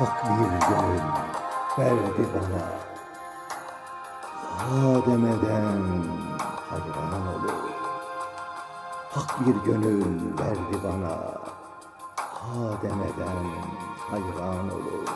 Hak bir gönül verdi bana. Ha demeden hayran olur. Hak bir gönül verdi bana. Ha demeden hayran olur.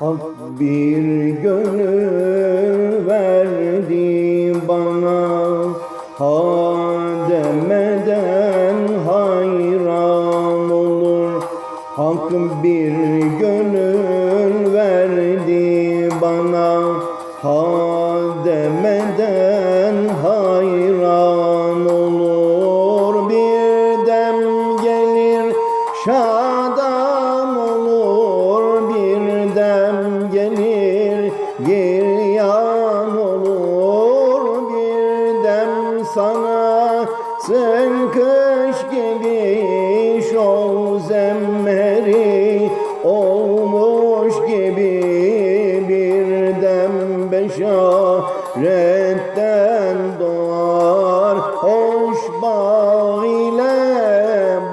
Hak bir gönül verdi bana. Ha demeden hayran olur. Hak bir gönül verdi bana. Ha demeden hayran olur. Bir dem gelir şadan giryan olur Bir dem sana. Sen kış gibi şol zemheri olmuş gibi bir dem beşaretten doğar. Hoş bağ ile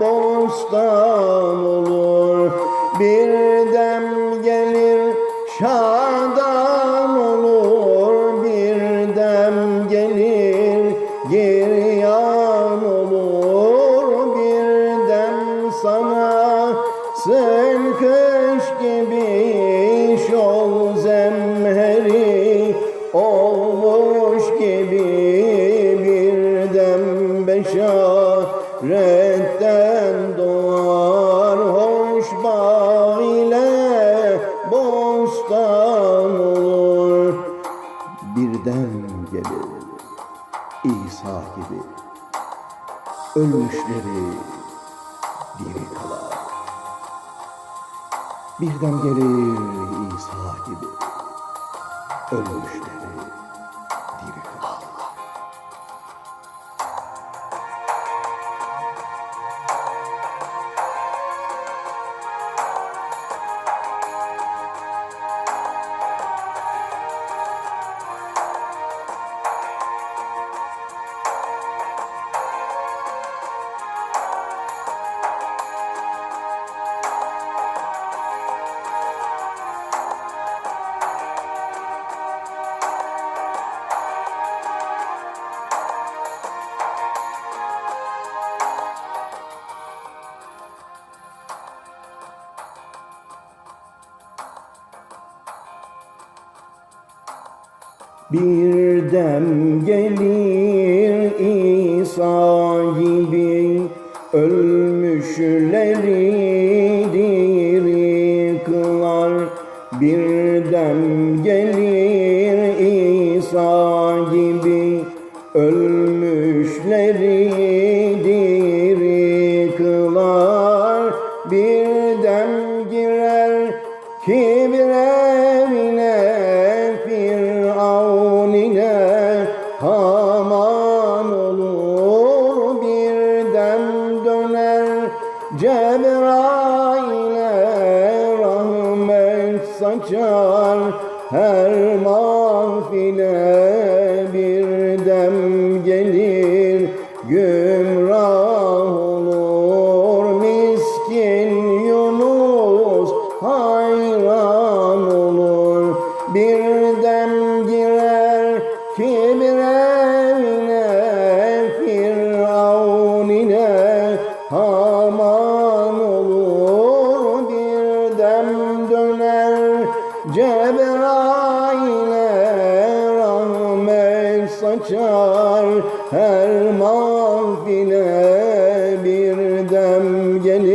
bostan olur bir dem sen kış gibi şol zemheri olmuş gibi bir dem beşaretten doğar hoş bağ ile bostan olur birden gelir İsa gibi ölmüşleri diri kılar. Birden gelir İsa gibi. Ölmüşleri Bir dem gelir İsa gibi ölmüşleri diri kılar. Bir dem gelir İsa gibi ölmüşleri diri saçar her mahfile bir dem gelir. Gümrah olur miskin Yunus hayran olur. Bir dem girer kibir Cebrail'e Cebrail'e rahmet saçar Her mahfile bir dem gelir.